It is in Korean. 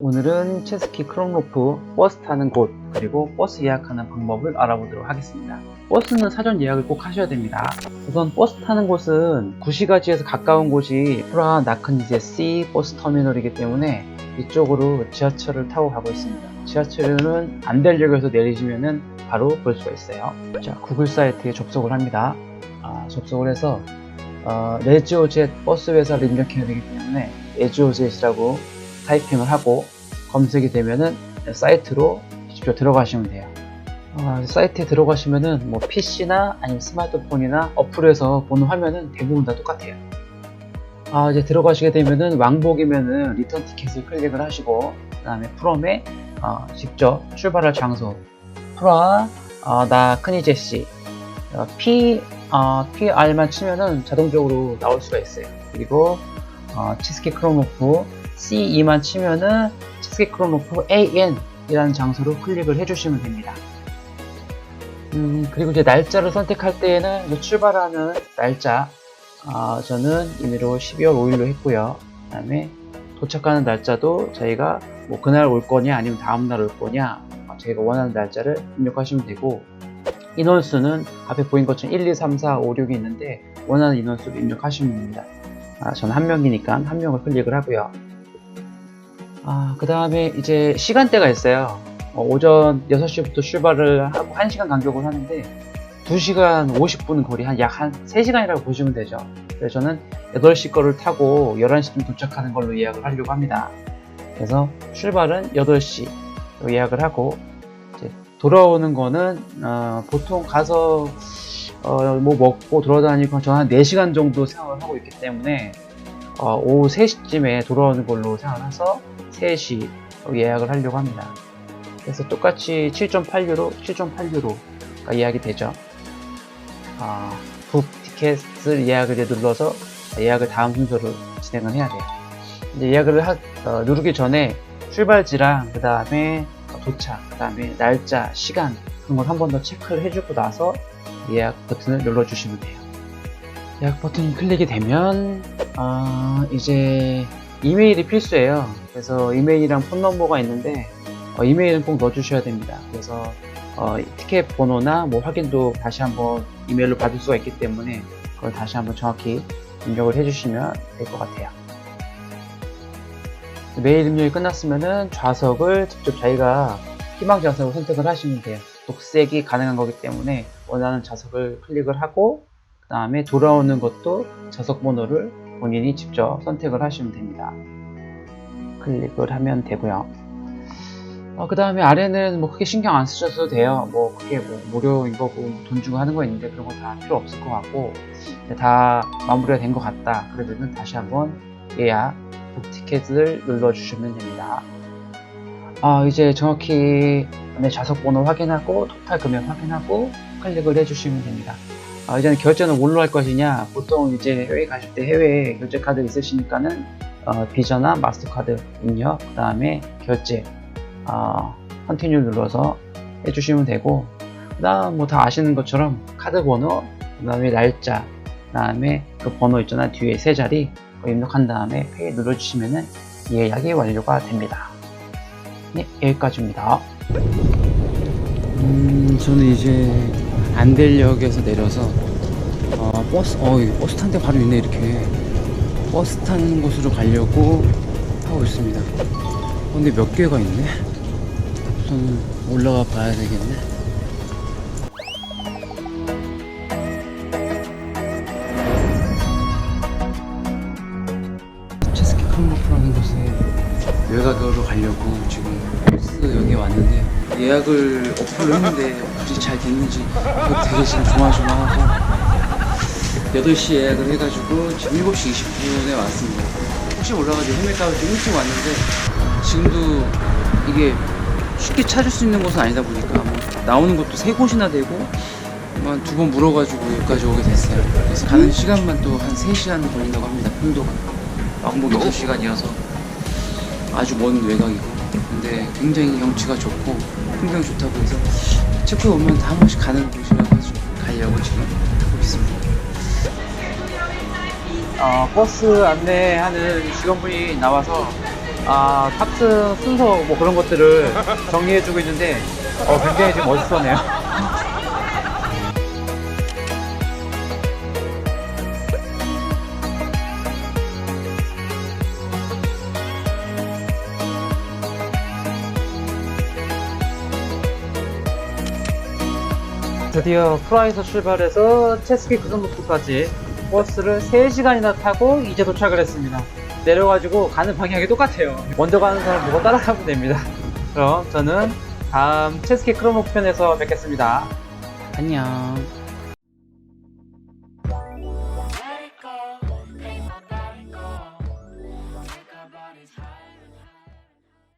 오늘은 체스키 크롬로프 버스 타는 곳 그리고 버스 예약하는 방법을 알아보도록 하겠습니다. 버스는 사전 예약을 꼭 하셔야 됩니다. 우선 버스 타는 곳은 구시가지에서 가까운 곳이 프라 나큰이제 C 버스 터미널이기 때문에 이쪽으로 지하철을 타고 가고 있습니다. 지하철은 안델역에서 내리시면은 바로 볼 수가 있어요. 자, 구글 사이트에 접속을 합니다. 아, 접속을 해서 어, 레지오젯 버스 회사를 입력해야 되기 때문에 레지오젯이라고 타이핑을 하고 검색이 되면은 사이트로 직접 들어가시면 돼요. 어, 사이트에 들어가시면은 뭐 PC나 아니면 스마트폰이나 어플에서 보는 화면은 대부분 다 똑같아요. 아, 이제 들어가시게 되면은 왕복이면은 리턴 티켓을 클릭을 하시고 그 다음에 프롬에 어, 직접 출발할 장소 프라 어, 나 크니제시 어, P 어, PR만 치면은 자동적으로 나올 수가 있어요. 그리고 어, 치스키 크로노프 CE만 치면은 치스키 크로노프 AN 이라는 장소로 클릭을 해주시면 됩니다. 음, 그리고 이제 날짜를 선택할 때에는 출발하는 날짜 어, 저는 임의로 12월 5일로 했고요. 그 다음에 도착하는 날짜도 저희가 뭐 그날 올 거냐 아니면 다음날 올 거냐 어, 저희가 원하는 날짜를 입력하시면 되고 인원수는 앞에 보인 것처럼 1, 2, 3, 4, 5, 6이 있는데 원하는 인원수를 입력하시면 됩니다. 아, 저는 한 명이니까 한 명을 클릭을 하고요. 아, 그 다음에 이제 시간대가 있어요. 어, 오전 6시부터 출발을 하고 1시간 간격으로 하는데 2시간 50분 거리 한약한 3시간이라고 보시면 되죠. 그래서 저는 8시 거를 타고 11시쯤 도착하는 걸로 예약을 하려고 합니다. 그래서 출발은 8시 예약을 하고 이제 돌아오는 거는 어, 보통 가서 어, 뭐 먹고 돌아다니고 저는 한 4시간 정도 생각을 하고 있기 때문에 어, 오후 3시쯤에 돌아오는 걸로 생각을 해서 3시 예약을 하려고 합니다. 그래서 똑같이 7.8유로, 7.8유로가 예약이 되죠. 아, 북 티켓을 예약을 눌러서 예약을 다음 순서로 진행을 해야 돼요. 이제 예약을 하- 어, 누르기 전에 출발지랑 그 다음에 도착, 그 다음에 날짜, 시간 그런 걸 한 번 더 체크를 해주고 나서 예약 버튼을 눌러주시면 돼요. 예약 버튼이 클릭이 되면 아, 이제 이메일이 필수예요. 그래서 이메일이랑 폰 넘버가 있는데 어, 이메일은 꼭 넣어주셔야 됩니다. 그래서 어, 티켓 번호나 뭐 확인도 다시 한번 이메일로 받을 수가 있기 때문에 그걸 다시 한번 정확히 입력을 해주시면 될 것 같아요. 메일 입력이 끝났으면은 좌석을 직접 자기가 희망 좌석을 선택을 하시면 돼요. 독색이 가능한 거기 때문에 원하는 좌석을 클릭을 하고 그 다음에 돌아오는 것도 좌석 번호를 본인이 직접 선택을 하시면 됩니다. 클릭을 하면 되고요. 그 다음에 아래는 뭐 크게 신경 안 쓰셔도 돼요. 뭐 그게 뭐 무료인 거고 돈 주고 하는 거 있는데 그런 거다 필요 없을 것 같고 다 마무리가 된 것 같다. 그러면은 다시 한번 예약 북 티켓을 눌러주시면 됩니다. 아 이제 정확히 내 좌석 번호 확인하고 토탈 금액 확인하고 클릭을 해주시면 됩니다. 아, 이제는 결제는 뭘로 할 것이냐. 보통 이제 해외 가실 때 해외 결제 카드 있으시니까는 어, 비자나 마스터카드 입력 그 다음에 결제 어, 컨티뉴 눌러서 해주시면 되고 그 다음 뭐 다 아시는 것처럼 카드 번호 그 다음에 날짜 그 다음에 그 번호 있잖아. 뒤에 세 자리 입력한 다음에 페이 눌러주시면은 예약이 완료가 됩니다. 네 여기까지입니다 음 저는 이제 안델역에서 내려서 어, 버스 어 버스 탄 데 바로 있네 이렇게. 버스 타는 곳으로 가려고 하고 있습니다. 어, 근데 몇 개가 있네? 우선 올라가 봐야 되겠네. 체스키 크롬로프라는 곳에 외곽으로 가려고 지금 버스 여기 왔는데 예약을 어플로 했는데 어플이 잘 됐는지 되게 지금 조마조마하고 8시 예약을 해가지고 지금 7시 20분에 왔습니다. 혹시 몰라가지고 헤맸다고 좀 일찍 왔는데 지금도 이게 쉽게 찾을 수 있는 곳은 아니다 보니까 뭐 나오는 것도 세 곳이나 되고 두번 물어가지고 여기까지 오게 됐어요. 그래서 가는 시간만 또 한 3시간 걸린다고 합니다. 편도가. 왕복 6시간이어서 아주 먼 외곽이고. 근데 굉장히 경치가 좋고 풍경 좋다고 해서 체코에 오면 다 한 번씩 가는 곳이라가지고 가려고 지금 하고 있습니다 어, 버스 안내하는 직원분이 나와서 아, 탑승 순서 뭐 그런 것들을 정리해주고 있는데, 어, 굉장히 지금 멋있어네요. 드디어 프라이에서 출발해서 체스키 크롬로프까지 버스를 3시간이나 타고 이제 도착을 했습니다. 내려가지고 가는 방향이 똑같아요. 먼저 가는 사람 보고 따라가면 됩니다. 그럼 저는 다음 체스키 크롬로프 편에서 뵙겠습니다. 안녕.